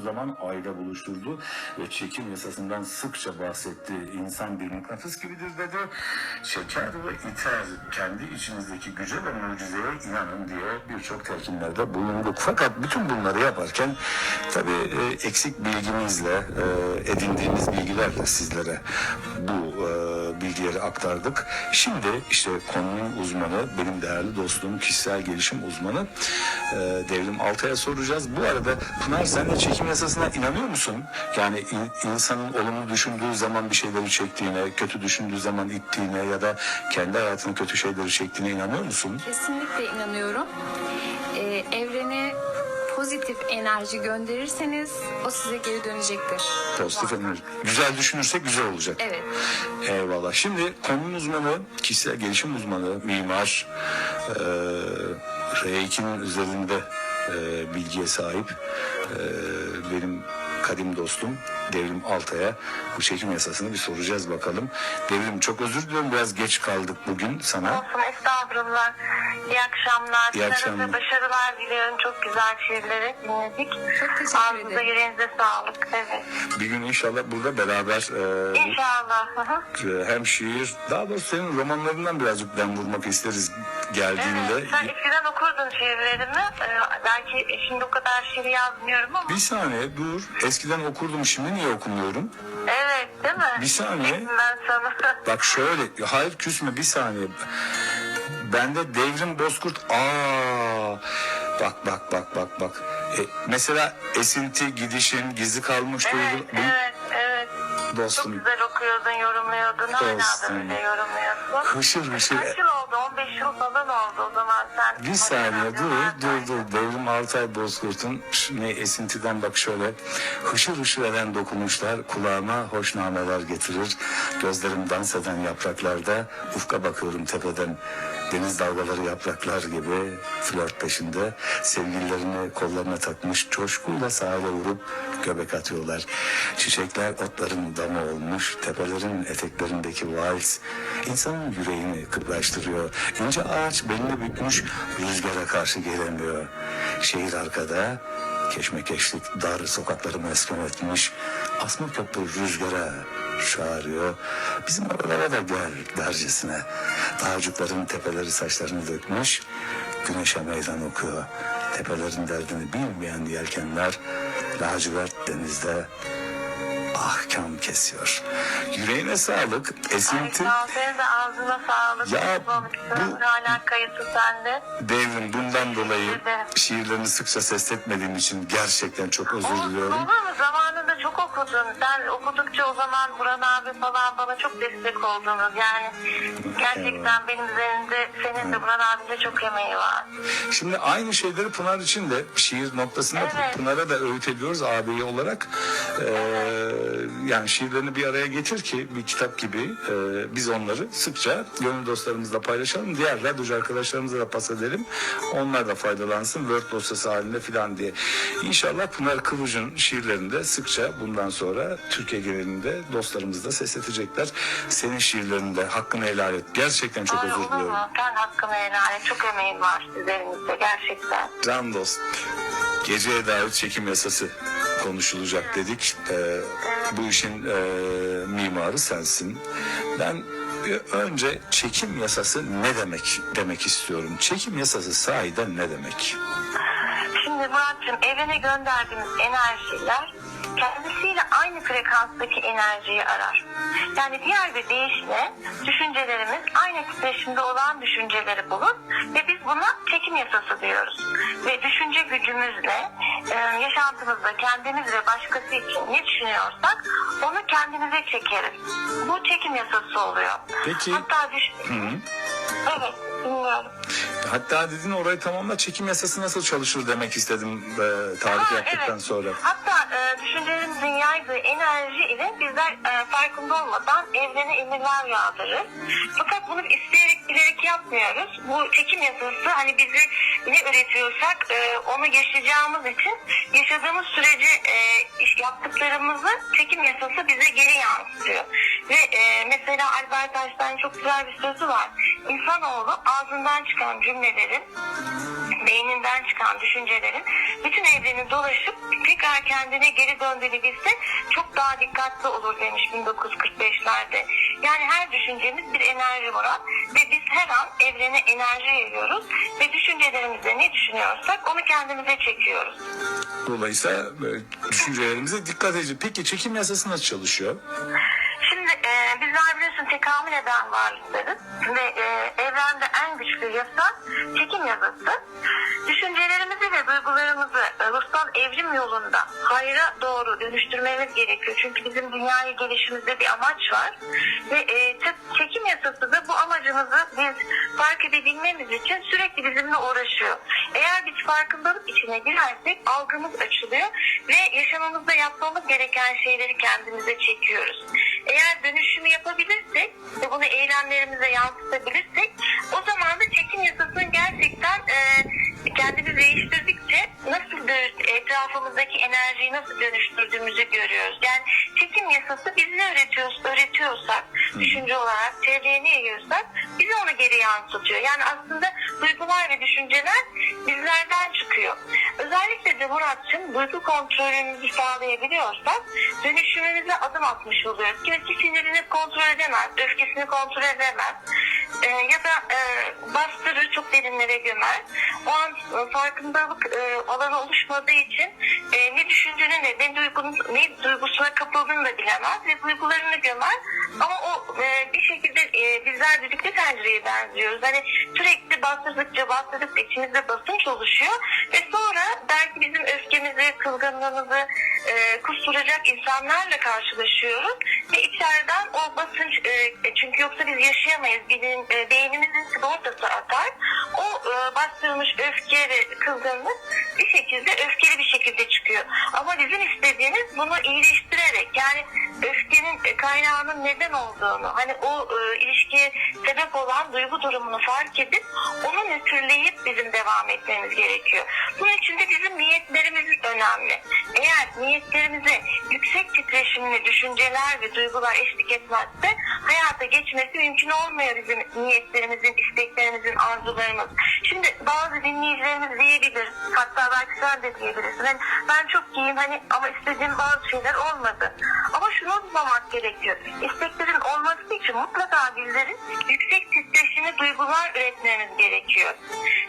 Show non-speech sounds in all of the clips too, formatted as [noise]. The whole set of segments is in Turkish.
zaman aile buluşturdu ve çekim yasasından sıkça bahsetti. İnsan bir mıknatıs gibidir dedi. Çeker ve iter. Kendi içinizdeki güce ve mucizeye inanın diye birçok telkinlerde bulunduk. Fakat bütün bunları yaparken tabii e, eksik bilgimizle, e, edindiğimiz bilgilerle sizlere bu e, bilgileri aktardık. Şimdi işte konunun uzmanı, benim değerli dostum, kişisel gelişim uzmanı Devrim Altay'a soracağız. Bu arada Pınar sen de çekim yasasına inanıyor musun? Yani in- insanın olumlu düşündüğü zaman bir şeyleri çektiğine, kötü düşündüğü zaman ittiğine ya da kendi hayatının kötü şeyleri çektiğine inanıyor musun? Kesinlikle inanıyorum. Ee, evrene pozitif enerji gönderirseniz o size geri dönecektir. Pozitif enerji. Güzel düşünürsek güzel olacak. Evet. Eyvallah. Şimdi konunun uzmanı, kişisel gelişim uzmanı, mimar, e, R2'nin üzerinde e, bilgiye sahip. E, benim kadim dostum Devrim Altay'a bu çekim yasasını bir soracağız bakalım. Devrim çok özür diliyorum biraz geç kaldık bugün sana. Olsun estağfurullah. İyi akşamlar. İyi akşamlar. Başarılar diliyorum. Çok güzel şiirleri dinledik. Çok teşekkür Ağzınıza ederim. yüreğinize sağlık. Evet. Bir gün inşallah burada beraber e, İnşallah. Hı hı. e, hem şiir daha doğrusu senin romanlarından birazcık dem vurmak isteriz geldiğinde. Evet. Sen eskiden okurdun şiirlerimi. Ee, belki şimdi o kadar şiir yazmıyorum ama. Bir saniye dur. Eskiden okurdum şimdi niye okumuyorum? Evet değil mi? Bir saniye. Ben sana. [laughs] Bak şöyle, hayır küsme bir saniye. Bende devrim bozkurt. Aa, bak bak bak bak bak. E, mesela esinti, gidişin, gizli kalmış Evet, duygu. Evet, evet. Çok Dostum, güzel okuyordun, yorumluyordun. Hala da Dostum. öyle yorumluyorsun. hışır hışır. Kaç yıl oldu? 15 yıl falan oldu o zaman sen. Bir saniye dur, dur dur. Devrim Altay Bozkurt'un ne esintiden bak şöyle. Hışır hışır eden dokunuşlar kulağıma hoş nameler getirir. Gözlerim dans eden yapraklarda ufka bakıyorum tepeden. Deniz dalgaları yapraklar gibi flört peşinde sevgililerini kollarına takmış coşkuyla sahile vurup göbek atıyorlar. Çiçekler otların damı olmuş, tepelerin eteklerindeki vals insanın yüreğini kıpraştırıyor. İnce ağaç belini bükmüş, rüzgara karşı gelemiyor. Şehir arkada, keşmekeşlik dar sokakları mesken etmiş. Asma köprü rüzgara çağırıyor. Bizim oralara da gel dercesine. Dağcıkların tepeleri saçlarını dökmüş. Güneşe meydan okuyor. Tepelerin derdini bilmeyen yelkenler lacivert denizde ahkam kesiyor. Yüreğine sağlık. Esinti Sağ senin de ağzına sağlık. Ya, bu- Hala kayıtlı sende. devrim bundan dolayı şiirlerini sıkça sesletmediğim için gerçekten çok özür diliyorum. Olur mu? Zamanında çok okudun. Sen okudukça o zaman Burhan abi falan bana çok destek oldunuz. Yani gerçekten benim üzerimde senin de Burhan abinin de çok emeği var. Şimdi aynı şeyleri Pınar için de şiir noktasında Evet. Pınar'a da öğüt ediyoruz ağabeyi olarak. Ee, yani şiirlerini bir araya getir ki bir kitap gibi e, biz onları sıkça gönül dostlarımızla paylaşalım. Diğer radyocu arkadaşlarımıza da pas edelim. Onlar da faydalansın Word dosyası halinde filan diye. İnşallah Pınar Kıvıcı'nın şiirlerini de sıkça bundan sonra Türkiye genelinde dostlarımız da sesletecekler. Senin şiirlerinde hakkını helal et. Gerçekten çok Ay, özür diliyorum. Sen hakkını helal et. Çok emeğin var üzerimizde gerçekten. Can dost. Geceye dair çekim yasası konuşulacak dedik. Ee, bu işin e, mimarı sensin. Ben bir önce çekim yasası ne demek demek istiyorum. Çekim yasası sahiden ne demek? Şimdi Murat'cığım evrene gönderdiğimiz enerjiler kendisiyle aynı frekanstaki enerjiyi arar. Yani diğer bir deyişle düşüncelerimiz aynı titreşimde olan düşünceleri bulur ve biz buna çekim yasası diyoruz. Ve düşünce gücümüzle e, yaşantımızda kendimiz ve başkası için ne düşünüyorsak onu kendimize çekeriz. Bu çekim yasası oluyor. Peki- Hatta düş... Evet, dinliyorum. Hatta dedin orayı tamamla çekim yasası nasıl çalışır demek istedim e, tarif Ha, yaptıktan evet. sonra. Hatta e, düşüncelerimizin yaydığı enerji ile bizler e, farkında olmadan evrene emirler yağdırır. Fakat bunu isteyerek bilerek yapmıyoruz. Bu çekim yasası hani bizi ne üretiyorsak e, onu yaşayacağımız için yaşadığımız sürece e, iş yaptıklarımızı çekim yasası bize geri yansıtıyor. Ve e, mesela Albert Einstein çok güzel bir sözü var. İnsanoğlu ağzından çıkan cümlelerin beyninden çıkan düşüncelerin bütün evreni dolaşıp tekrar kendine geri döndüğünü bilse çok daha dikkatli olur demiş 1945'lerde. Yani her düşüncemiz bir enerji Murat ve biz her an evrene enerji veriyoruz ve düşüncelerimizde ne düşünüyorsak onu kendimize çekiyoruz. Dolayısıyla e, düşüncelerimize dikkat edeceğiz. Peki çekim yasası nasıl çalışıyor? E, bizler biliyorsun tekamül eden varlıklarız ve e, evrende en güçlü yasa çekim yasası. Düşüncelerimizi ve duygularımızı e, ruhsal evrim yolunda hayra doğru dönüştürmemiz gerekiyor. Çünkü bizim dünyaya gelişimizde bir amaç var. Ve e, çe- çekim yasası da bu amacımızı biz fark edebilmemiz için sürekli bizimle uğraşıyor. Eğer biz farkındalık içine girersek algımız açılıyor ve yaşamamızda yapmamız gereken şeyleri kendimize çekiyoruz. Eğer dönüşümü yapabilirsek ve bunu eylemlerimize yansıtabilirsek o zaman da çekim yasasının gerçekten e, kendimizi değiştirdikçe nasıl etrafımızdaki enerjiyi nasıl dönüştürdüğümüzü görüyoruz. Yani çekim yasası biz ne öğretiyoruz, öğretiyorsak, düşünce olarak çevreye ne yayıyorsak bize onu geri yansıtıyor. Yani aslında duygular ve düşünceler bizlerden çıkıyor. Özellikle de Murat'cığım duygu kontrolümüzü sağlayabiliyorsak dönüşümümüze adım atmış oluyoruz. Kimisi sinirini kontrol edemez, öfkesini kontrol edemez. Ee, ya da e, bastırır, çok derinlere gömer. O an e, farkındalık e, alanı oluşmadığı için e, ne düşündüğünü ne, ne, duygunun, ne duygusuna kapıldığını da bilemez ve duygularını gömer. Ama o e, bir şekilde e, bizler düdüklü tencereye benziyoruz. Hani sürekli bastırdıkça bastırdıkça içimizde basınç oluşuyor ve sonra belki bizim öfkemizi, kızgınlığımızı e, kusturacak insanlarla karşılaşıyoruz ve içeriden o basınç e, çünkü yoksa biz yaşayamayız. Bizim e, beynimizin sigortası atar. O e, bastırılmış öfke ve kızgınlık bir şekilde öfkeli bir şekilde çıkıyor. Ama bizim istediğimiz bunu iyileştirerek yani öfkenin e, kaynağının neden olduğunu hani o e, ilişkiye sebep olan duygu durumunu fark edip onu nötrleyip bizim devam etmemiz gerekiyor. Bunun için de bizim niyetlerimiz önemli. Eğer niyetlerimize yüksek titreşimli düşünceler ve duygular eşlik etmezse hayata geçmesi mümkün olmuyor bizim niyetlerimizin, isteklerimizin, arzularımız. Şimdi bazı dinleyicilerimiz diyebilir, hatta belki sen de diyebilirsin. Hani ben çok iyiyim hani ama istediğim bazı şeyler olmadı. Ama şunu unutmamak gerekiyor. İsteklerin olması için mutlaka bizlerin yüksek titreşimli duygular üretmemiz gerekiyor.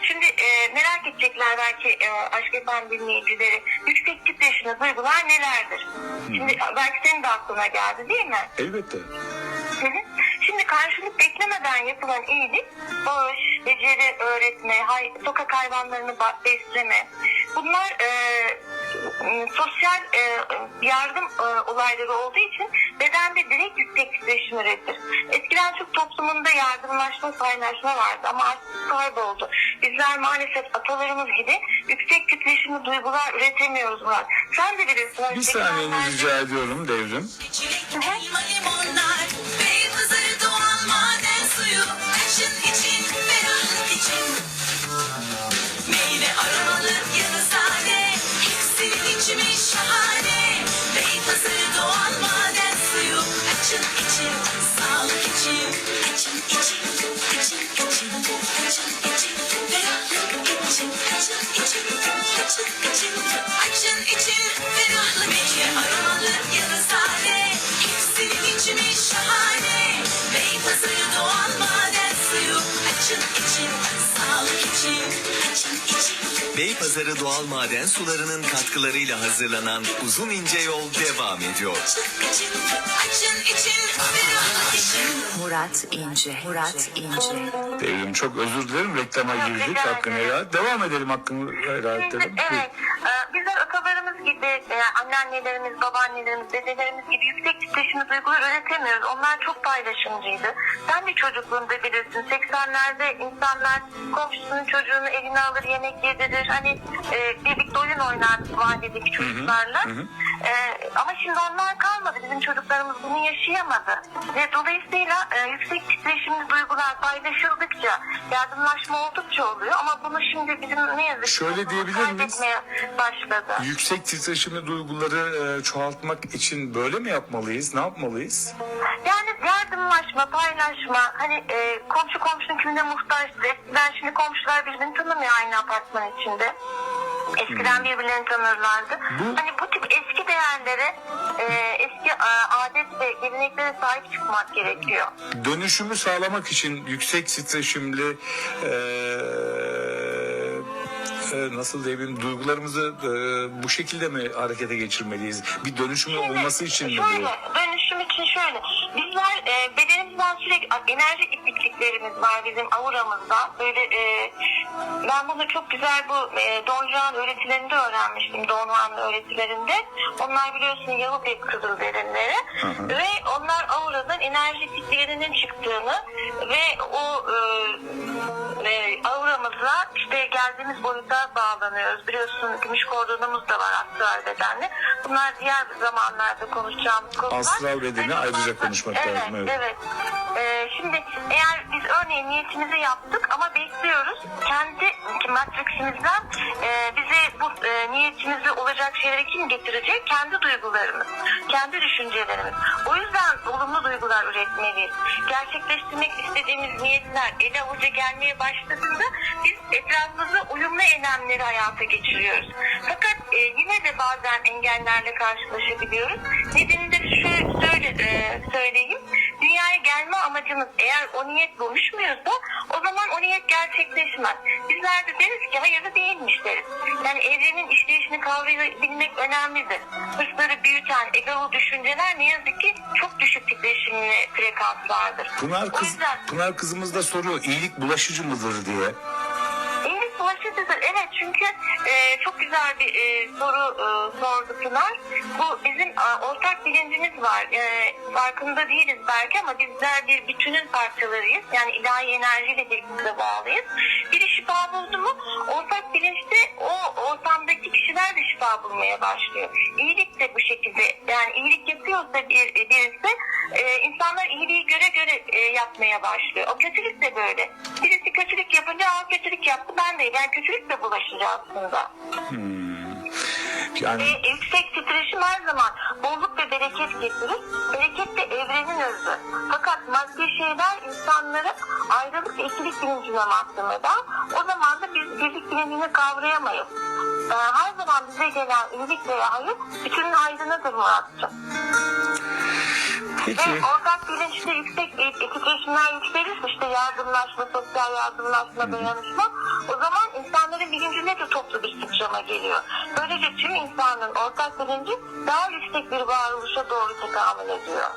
Şimdi e, merak edecekler belki e, aşk yapan dinleyicileri. Yüksek titreşimli duygular nelerdir? Şimdi belki senin de aklına geldi değil mi? Elbette. Hı hı. Şimdi karşılık beklemeden yapılan iyilik, bağış, beceri öğretme, hay, sokak hayvanlarını besleme. Bunlar e, sosyal e, yardım e, olayları olduğu için bedende direkt yüksek titreşim üretir. Eskiden çok toplumunda yardımlaşma, paylaşma vardı ama artık kayboldu. Bizler maalesef atalarımız gibi yüksek titreşimli duygular üretemiyoruz Murat. Sen de bilirsin. Bir saniyeni rica ediyorum devrim. Hı hı. Beypazarı doğal maden sularının katkılarıyla hazırlanan uzun ince yol devam ediyor. Murat İnce. Murat İnce. Devrim çok özür dilerim reklama girdik hakkını helal. Devam edelim hakkını helal edelim. evet, e, bizler atalarımız gibi, e, anneannelerimiz, babaannelerimiz, dedelerimiz gibi yüksek titreşimli duygular üretemiyoruz. Onlar çok paylaşımcıydı. Sen de çocukluğunda bilirsin. 80'lerde insanlar komşusunun çocuğunu eline alır, yemek yedirir. Hani e, birlikte oyun oynar mahalledeki çocuklarla. E, ama şimdi onlar kalmadı. Bizim çocuklarımız bunu yaşayamadı. Ve dolayısıyla e, yüksek titreşimli duygular paylaşıldıkça, yardımlaşma oldukça oluyor. Ama bunu şimdi bizim ne yazık ki Şöyle diyebilir miyiz? başladı. Yüksek titreşimli duyguları e, çoğaltmak için böyle mi yapmalıyız? Ne yapmalıyız? Yani yardımlaşma, paylaşma, hani e, komşu komşunun kimine muhtaçtır. Eskiden şimdi komşular birbirini tanımıyor aynı apartman içinde. Eskiden birbirlerini tanırlardı. Hani bu tip eski değerlere, e, eski e, adet ve geleneklere sahip çıkmak gerekiyor. Dönüşümü sağlamak için yüksek titreşimli eee, e, nasıl diyebilirim duygularımızı e, bu şekilde mi harekete geçirmeliyiz? Bir dönüşümü olması için mi şöyle, bu? dönüşüm için şöyle. Bizler e, bedenimizden sürekli enerji ipliklerimiz var bizim auramızda. Böyle e, ben bunu çok güzel bu e, Don Juan öğretilerinde öğrenmiştim. Don Juan öğretilerinde. Onlar biliyorsun Yahudi kızıl derinleri. Ve onlar auradan enerji ipliklerinin çıktığını ve o e, e, auramızla işte geldiğimiz boyuta bağlanıyoruz. Biliyorsun gümüş kordonumuz da var astral bedenli. Bunlar diğer zamanlarda konuşacağımız konular. Astral bedeni ayrıca konuşmak evet, lazım, evet. Evet. Ee, şimdi eğer biz örneğin niyetimizi yaptık ama bekliyoruz. Kendi matriksimizden e, bize bu e, niyetimizi olacak şeyleri kim getirecek? Kendi duygularımız, kendi düşüncelerimiz. O yüzden olumlu duygular üretmeliyiz. Gerçekleştirmek istediğimiz niyetler ele avuca gelmeye başladığında biz etrafımızda uyumlu eylemleri hayata geçiriyoruz. Fakat e, yine de bazen engellerle karşılaşabiliyoruz. Nedenini de şöyle söyle, e, söyleyeyim. Dünyaya gelme amacımız eğer o niyet buluşmuyorsa o zaman o niyet gerçekleşmez. Bizler de deriz ki hayırlı değilmiş deriz. Yani evrenin işleyişini kavrayabilmek önemlidir. Hırsları büyüten egolu düşünceler ne yazık ki çok düşük titreşimli frekanslardır. Pınar, kız, yüzden Pınar kızımız da soruyor iyilik bulaşıcı mıdır diye. İyilik bulaşıcıdır. Evet çünkü e, çok güzel bir e, soru e, sordu Pınar. Bu bizim e, ortak bilincimiz var. E, farkında değiliz belki ama bizler bir bütünün parçalarıyız. Yani ilahi enerjiyle birbirimize bağlıyız. Biri şifa buldu mu ortak bilinçte o ortamdaki kişiler de şifa bulmaya başlıyor. İyilik de bu şekilde yani iyilik yapıyorsa bir, birisi e, insanlar iyiliği göre göre e, yapmaya başlıyor. O kötülük de böyle. Birisi kötülük yapınca aa kötülük yaptı ben de ben kötülükle bulaşacağım aslında. Yani E, yüksek titreşim her zaman bolluk ve bereket getirir. Bereket de evrenin özü. Fakat maddi şeyler insanları ayrılık ve ikilik bilincine mahkum eder. O zaman da biz birlik bilincini kavrayamayız. E, her zaman bize gelen iyilik veya hayır bütünün hayrınadır Muratcığım. Peki Ve ortak bilinçte yüksek e, titreşimler yükselirse işte yardımlaşma, sosyal yardımlaşma, dayanışma o zaman insanların bilincine de toplu bir sıçrama geliyor. Böylece tüm insanın ortak bilinci daha yüksek bir varoluşa doğru tekamül ediyor.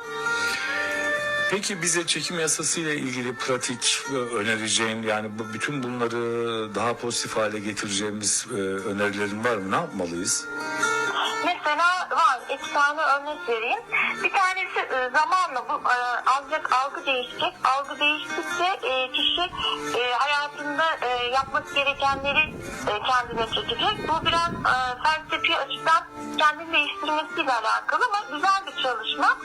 Peki bize çekim yasası ile ilgili pratik e, önereceğin yani bu bütün bunları daha pozitif hale getireceğimiz e, önerilerin var mı? Ne yapmalıyız? Mesela var iki tane örnek vereyim. Bir tanesi e, zamanla bu e, ancak algı değişecek. Algı değiştikçe e, kişi e, hayatında e, yapması gerekenleri kendine çekecek. Bu biraz felsefi açıdan kendini değiştirmesiyle alakalı ama güzel bir çalışma.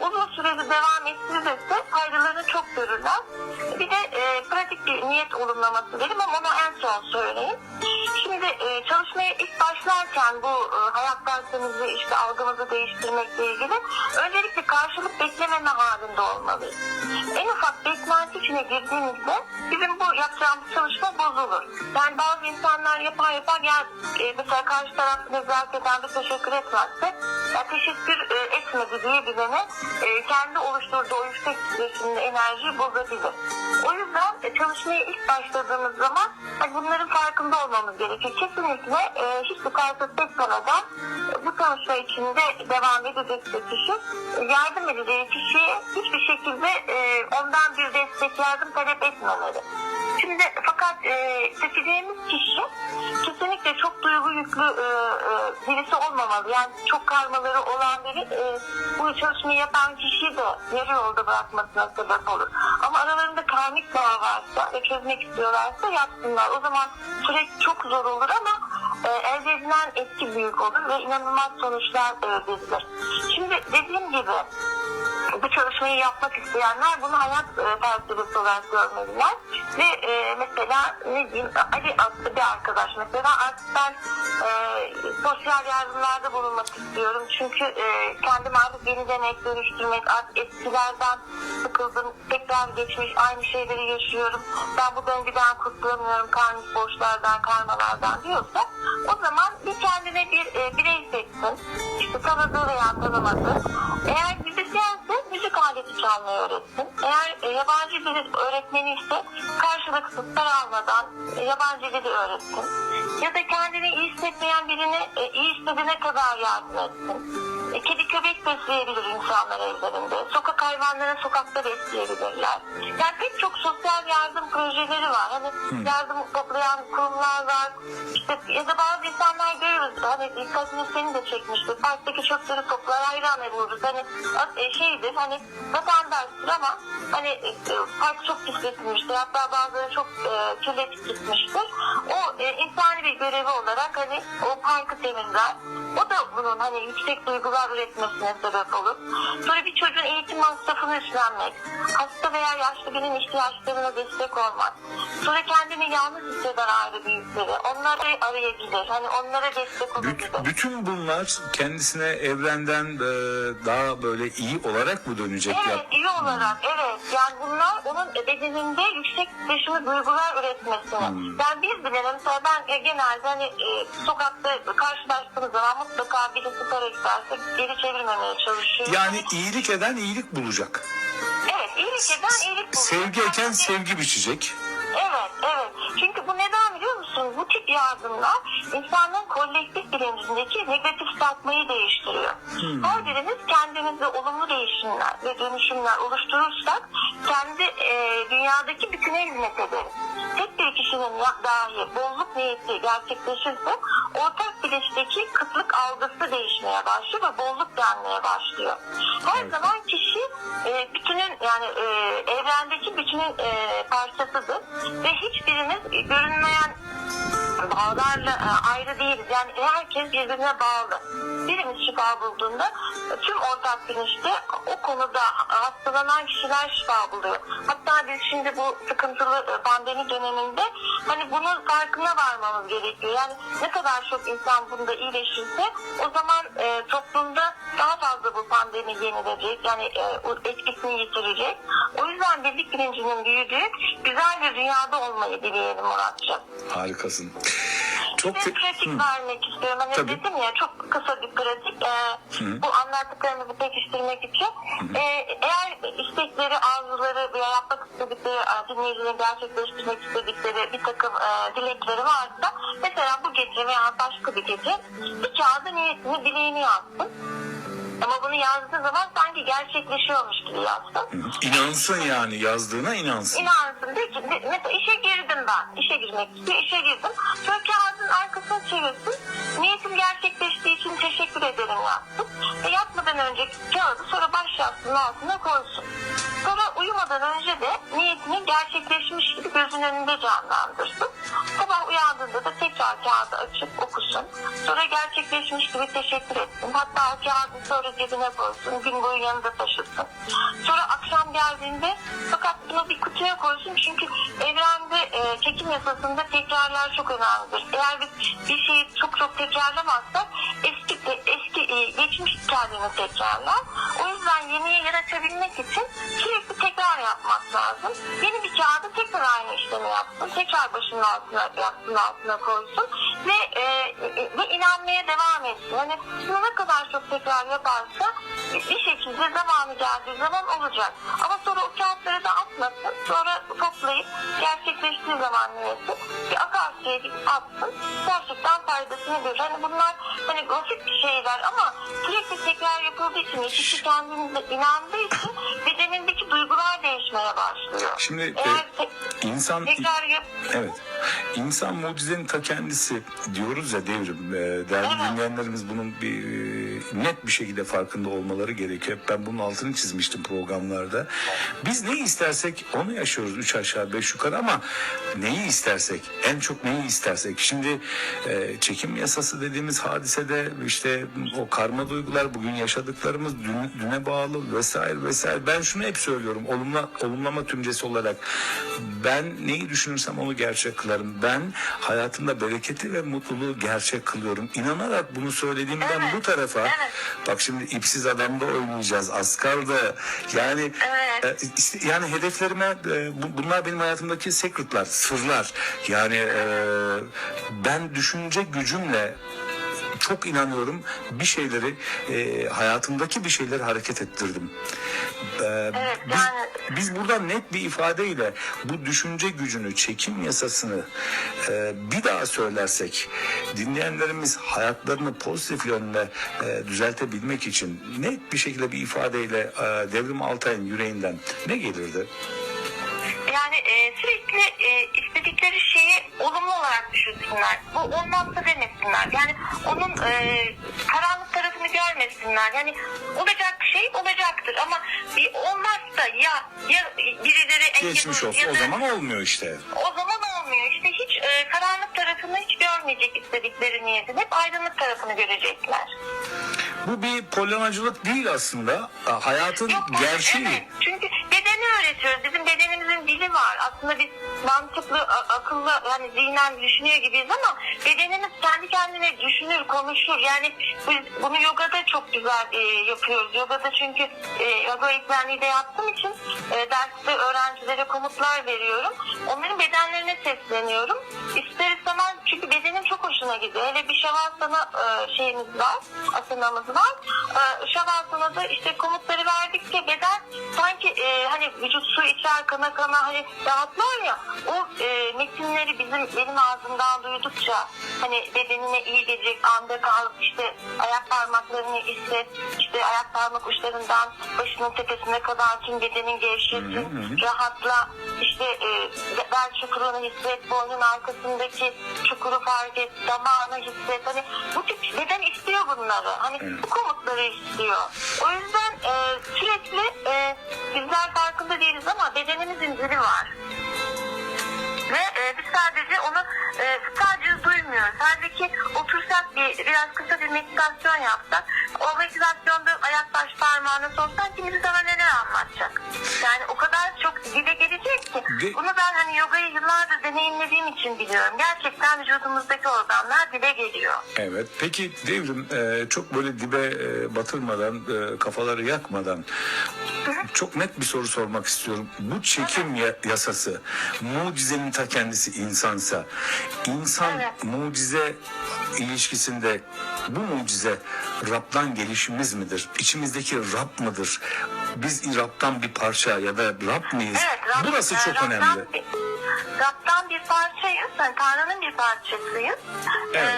Uzun süreli devam ettirirse faydalarını çok görürler. Bir de pratik bir niyet olumlaması derim ama onu en son söyleyeyim. Şimdi çalışmaya ilk başlarken bu e, hayat felsefemizi işte algımızı değiştirmekle ilgili öncelikle karşılık beklememe halinde olmalıyız. En ufak beklenti içine girdiğimizde bizim bu yapacağımız çalışma bozulur. Yani bazı insanlar yapar yapar ya e, mesela karşı taraf nezaketen de teşekkür etmezse ya teşekkür e, etmedi diye bilene e, kendi oluşturduğu o yüksek titreşimli enerjiyi bozabilir. O yüzden e, çalışmaya ilk başladığımız zaman hani bunların farkında olmamız gerekiyor. Kesinlikle e, hiçbir karşılık beklemeden e, bu çalışma içinde devam edecekse kişi yardım edeceği kişiye hiçbir şekilde e, ondan bir destek yardım talep etmemeli. Şimdi fakat e, seçeceğimiz kişi kesinlikle çok duygu yüklü e, e, birisi olmamalı. Yani çok karmaları olan biri e, bu çalışmayı yapan kişiyi de yarı yolda bırakmasına sebep olur. Ama aralarında karmik bağ varsa ve çözmek istiyorlarsa yapsınlar. O zaman süreç çok zor olur ama e, elde edilen etki büyük olur ve inanılmaz sonuçlar elde edilir. Şimdi dediğim gibi bu çalışmayı yapmak isteyenler bunu hayat e, felsefesi olarak görmeliler. Ve e, mesela ne diyeyim Ali adlı bir arkadaş mesela artık ben e, sosyal yardımlarda bulunmak istiyorum. Çünkü e, kendimi artık yeniden ek dönüştürmek, artık eskilerden sıkıldım. Tekrar geçmiş aynı şeyleri yaşıyorum. Ben bu döngüden kurtulamıyorum karmik borçlardan, karmalardan diyorsa o zaman bir kendine bir e, birey seçsin. İşte tanıdığı veya tanımadığı. Eğer müzisyense müzik aleti çalmayı öğretsin. Eğer yabancı dil öğretmeni ise karşılıksız para almadan yabancı dili öğretsin. Ya da kendini iyi hissetmeyen birine e, iyi hissedene kadar yardım etsin. Köpek besleyebilir insanlar evlerinde. Sokak hayvanları sokakta besleyebilirler. Yani pek çok sosyal yardım projeleri var. Hani yardım toplayan kurumlar var. İşte ya da bazı insanlar görürüz. Hani dikkatini seni de çekmişti. Parktaki çöpleri toplar hayran vururuz. Hani e, şeydir hani vatandaştır ama hani e, park çok pisletilmiştir. Hatta bazıları çok e, kirletip gitmiştir. O e, insani bir görevi olarak hani o parkı temizler. O da bunun hani yüksek duygular üretmesine sebep olur. Sonra bir çocuğun eğitim masrafını üstlenmek. Hasta veya yaşlı birinin ihtiyaçlarına destek olmak. Sonra kendini yalnız hisseden aile büyükleri. Onları arayabilir. Hani onlara destek olabilir. Büt- bütün bunlar kendisine evrenden e, daha böyle iyi olarak mı dönecek? Evet ya? iyi olarak evet. Yani bunlar onun bedeninde yüksek titreşimli duygular üretmesine. Yani biz bile mesela ben e, genelde hani e, sokakta karşılaştığımız zaman mutlaka birisi para isterse geri çevirmemeye çalışıyorum. Yani iyilik eden iyilik bulacak. Evet iyilik eden iyilik bulur. Sevgi eken sevgi biçecek. Evet, evet. Çünkü bu neden tip yardımlar insanların kolektif bilincindeki negatif sapmayı değiştiriyor. Her birimiz kendimizde olumlu değişimler ve dönüşümler oluşturursak kendi e, dünyadaki bütüne hizmet ederiz. Tek bir kişinin dahi bolluk niyeti gerçekleşirse ortak bilinçteki kıtlık algısı değişmeye başlıyor ve bolluk gelmeye başlıyor. Her zaman kişi e, bütünün yani e, evrendeki bütünün e, parçasıdır ve hiçbirimiz e, görünmeyen bağlarla e, ayrı değiliz. Yani herkes birbirine bağlı. Birimiz şifa bulduğunda tüm ortak bilinçte o konuda hastalanan kişiler şifa buluyor. Hatta biz şimdi bu sıkıntılı e, pandemi döneminde hani bunun farkına varmamız gerekiyor. Yani ne kadar çok insan bunda iyileşirse o zaman e, toplumda daha fazla bu pandemi yenilecek. Yani e, etkisini yitirecek. O yüzden birlik bilincinin büyüdüğü güzel bir dünyada olmayı dileyelim Muratcığım. Harikasın. Çok Bir pratik Hı. vermek istiyorum. Hani Tabii. dedim ya çok kısa bir pratik. Ee, bu anlattıklarımızı pekiştirmek için. Ee, eğer istekleri, arzuları veya yapmak istedikleri, e, dinleyicilerin gerçekleştirmek istedikleri bir takım e, dilekleri varsa mesela bu gece veya başka bir gece bir kağıda niyetini, dileğini yazsın. Ama bunu yazdığı zaman sanki gerçekleşiyormuş gibi yazsın. İnansın yani yazdığına inansın. İnansın. De ki, de- mesela işe girdim ben. İşe girmek istiyor. işe girdim. Sonra kağıdın arkasına çevirsin. Niyetim gerçekleştiği için teşekkür ederim yapsın. Ve yatmadan önce kağıdı sonra baş yastığının altına koysun. Sonra uyumadan önce de niyetini gerçekleşmiş gibi gözünün önünde canlandırsın. Sabah uyandığında da tekrar kağıdı açıp okusun. Sonra gerçekleşmiş gibi teşekkür etsin. Hatta o kağıdı sonra cebine koysun. Gün boyu yanında taşısın. Sonra akşam geldiğinde fakat bunu bir kutuya koysun. Çünkü evrende e, çekim yasasında tekrarlar çok önemlidir. Eğer biz bir şeyi çok çok tekrarlamazsak eski eski e, geçmiş kendini tekrarlar. O yüzden yeniye yer açabilmek için sürekli tekrar yapmak lazım. Yeni bir kağıda tekrar aynı işlemi yapsın. Tekrar başının altına yapsın altına koysun ve e, e, ve inanmaya devam etsin. Hani bunu ne kadar çok tekrar yaparsa bir şekilde zamanı geldiği zaman olacak. Ama sonra o kağıtları da atmasın. Sonra toplayıp gerçekleştiği zaman niyeti bir akarsuya atsın. Gerçekten faydasını görür. Hani bunlar hani basit şeyler ama sürekli tekrar yapıldığı için kişi kendinize inandığı için bedenindeki duygular değişmeye başlıyor. Şimdi e, Eğer te- insan tekrar yap evet insan mucizenin ta kendisi diyoruz ya devrim. E, değerli Evet. dinleyenlerimiz bunun bir e, net bir şekilde farkında olmaları gerekiyor. Ben bunun altını çizmiştim programlarda. Biz ne istersek onu yaşıyoruz üç aşağı beş yukarı ama neyi istersek en çok neyi istersek. Şimdi e, çekim yasası dediğimiz hadisede işte o karma duygular bugün yaşadıklarımız dün, düne bağlı vesaire vesaire. Ben şunu hep söylüyorum olumla, olumlama tümcesi olarak ben neyi düşünürsem onu gerçek kılarım. Ben hayatımda bereketi ve mutluluğu gerçek kılıyorum. İnanarak bunu söylediğimden Evet, bu tarafa evet. Bak şimdi ipsiz adamda oynayacağız. Askar'da yani Evet. e, işte- yani hedeflerime e, bu- bunlar benim hayatımdaki secretlar sırlar. Yani e, ben düşünce gücümle çok inanıyorum bir şeyleri e, hayatımdaki bir şeyleri hareket ettirdim. E, Evet, biz, yani- biz buradan net bir ifadeyle bu düşünce gücünü, çekim yasasını e, bir daha söylersek dinleyenlerimiz hayatlarını pozitif yönde e, düzeltebilmek için net bir şekilde bir ifadeyle e, Devrim Altay'ın yüreğinden ne gelirdi? Yani e, sürekli e, istedikleri şeyi olumlu olarak düşünsünler. Bu olmazsa demesinler. Yani onun e, karanlık tarafını görmesinler. Yani olacak şey olacaktır ama bir olmazsa ya ya birileri engel Geçmiş olur olsun ya o da- zaman olmuyor işte. o zaman olmuyor. İşte hiç e, karanlık tarafını hiç görmeyecek istedikleri niyetin. Hep aydınlık tarafını görecekler. Bu bir polyanacılık değil aslında. Ha, Hayatın Yok, gerçeği. Evet. Çünkü bedeni öğretiyoruz. Bizim bedenimizin dili var. Aslında biz mantıklı, a- akıllı, yani zihnen düşünüyor gibiyiz ama bedenimiz kendi kendine düşünür, konuşur. Yani biz bunu yogada çok güzel e, yapıyoruz. Yogada çünkü e, yoga eğitmenliği de yaptığım için e, derste öğrencilere komutlar veriyorum. Onların bedenlerine sesleniyorum. İster istemez çünkü bedenim çok hoşuna gidiyor. Hele bir şavasana e, şeyimiz var, asanamız var. E, şavasanada işte komutları verdikçe beden sanki e, hani vücut su içer kana kana hani rahatlar ya o e, metinleri bizim benim ağzımdan duydukça hani bedenine iyi gelecek anda kalıp işte ayak parmaklarını hisset işte ayak parmak uçlarından başının tepesine kadar tüm bedenin gevşesin rahatla işte e, bel çukurunu hisset boynun arkasındaki çukuru fark et damağını hisset hani bu tip beden istiyor bunları? Hani bu komutları istiyor. O yüzden e, sürekli e, bizler farkında değiliz ama bedenimizin dili var ve e, biz sadece onu e, sadece duymuyoruz. Halbuki otursak bir biraz kısa bir meditasyon yapsak o meditasyonda ayak baş parmağını sorsan kim bize sana neler anlatacak. Yani o kadar çok dile gelecek ki Ve- bunu ben hani yogayı yıllardır deneyimlediğim için biliyorum. Gerçekten vücudumuzdaki organlar dile geliyor. Evet. Peki Devrim e, çok böyle dibe e, batırmadan, e, kafaları yakmadan çok net bir soru sormak istiyorum. Bu çekim ya- yasası mucizenin ta kendisi insansa insan Evet. mucize ilişkisinde bu mucize Rab'dan gelişimiz midir? İçimizdeki Rab mıdır? Biz Rab'dan bir parça ya da Rab mıyız? Evet, Rab- Burası çok Rab'dan önemli. Rab'dan bir parçayız. Yani Tanrı'nın bir parçasıyız. Evet.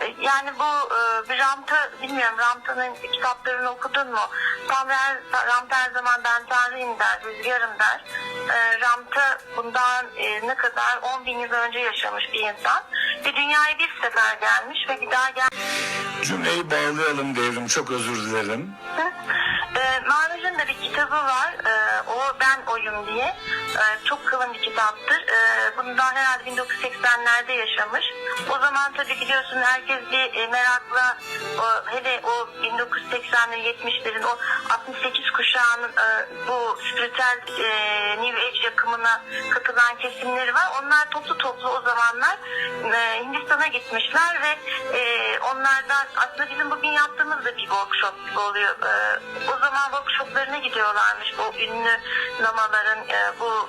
Ee, yani bu e, bir Ramta, bilmiyorum Ramta'nın kitaplarını okudun mu? Tam her, Ramta her zaman ben Tanrıyım der, rüzgarım der. Ee, Ramta bundan e, ne kadar 10 bin yıl önce yaşamış bir insan. Ve dünyaya bir sefer gelmiş ve bir daha gel Cümleyi bağlayalım Devrim. Çok özür dilerim. e, Maharaj'ın da bir kitabı var. E, o Ben Oyum diye. E, çok kalın bir kitaptır. E, bundan herhalde 1980'lerde yaşamış. O zaman tabii biliyorsun herkes bir e, merakla o, hele o 1980'lerin 70'lerin o 68 kuşağının e, bu spiritüel e, New Age yakımına katılan kesimleri var. Onlar toplu toplu o zamanlar e, Hindistan'a gitmişler ve e, onlardan aslında bizim bugün yaptığımız da bir workshop gibi oluyor. E, o zaman workshoplarına gidiyorlarmış bu ünlü lamaların, e, bu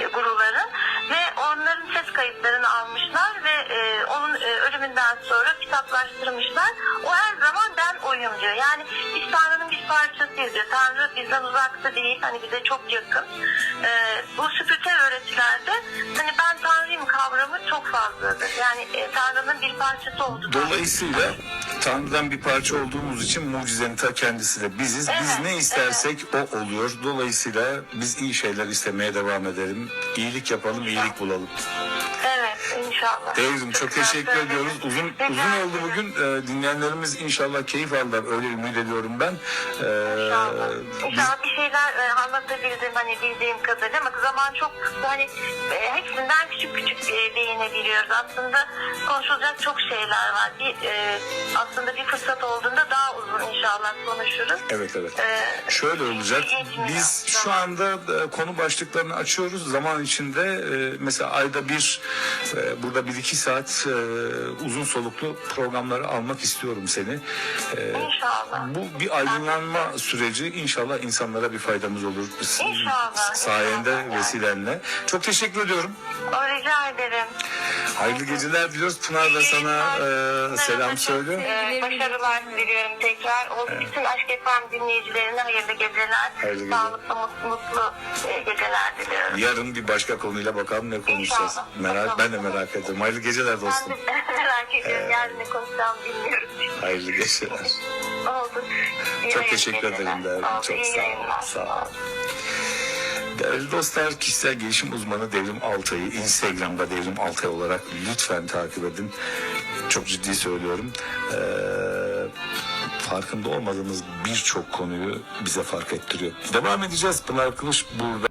e, guruların ve onların ses kayıtlarını almışlar ve e, onun e, ölümünden sonra kitaplaştırmışlar. O her zaman ben oyum diyor. Yani biz Tanrı'nın bir parçasıyız diyor. Tanrı bizden uzakta değil, hani bize çok yakın. E, bu spiritüel öğretilerde hani ben Tanrıyım kavramı çok fazladır. Yani e, Tanrı'nın bir parçası olduğu. Dolayısıyla Tanrı'dan bir parça olduğumuz için mucizenin ta kendisi de biziz. Biz ne istersek o oluyor. Dolayısıyla biz iyi şeyler istemeye devam edelim. İyilik yapalım, iyilik bulalım. İnşallah. Devrim çok teşekkür ediyoruz. Uzun Rica uzun oldu bugün. Ee, dinleyenlerimiz inşallah keyif aldılar. Öyle ümit ediyorum ben. Ee, İnşallah. biz- İnşallah bir şeyler e, anlatabildim hani bildiğim kadarıyla ama zaman çok kısa hani e, hepsinden küçük küçük e, değinebiliyoruz. Aslında konuşulacak çok şeyler var. Bir, e, aslında bir fırsat olduğunda daha uzun inşallah konuşuruz. Evet evet. Ee, Şöyle olacak. yetmiyor Biz şu zaman. anda e, konu başlıklarını açıyoruz. Zaman içinde e, mesela ayda bir e, burada bir iki saat e, uzun soluklu programları almak istiyorum seni. E, İnşallah. Bu bir aydınlanma süreci. İnşallah insanlara bir faydamız olur. İnşallah, Sayende inşallah. vesilenle. Çok teşekkür ediyorum. O rica ederim. Hayırlı geceler diliyoruz. Pınar da sana e, selam söylüyor. Ee, başarılar diliyorum tekrar. O bütün Aşk FM dinleyicilerine hayırlı geceler. Hayırlı. Sağlıklı, mutlu, mutlu e, geceler diliyorum. Yarın bir başka konuyla bakalım ne konuşacağız. İnşallah. Merak, Bakalım. ben de merak ediyorum. Hayırlı geceler Ben dostum. de [laughs] merak ediyorum. Yarın ne konuşacağım bilmiyorum. Hayırlı geceler. Oldu. İyi Çok teşekkür geceler. ederim. Oldu, Çok iyi sağ ol. Sağ ol. Değerli dostlar, kişisel gelişim uzmanı Devrim Altay'ı Instagram'da Devrim Altay olarak lütfen takip edin. Çok ciddi söylüyorum. Ee, farkında olmadığımız birçok konuyu bize fark ettiriyor. Devam edeceğiz. Pınar Kılıç burada.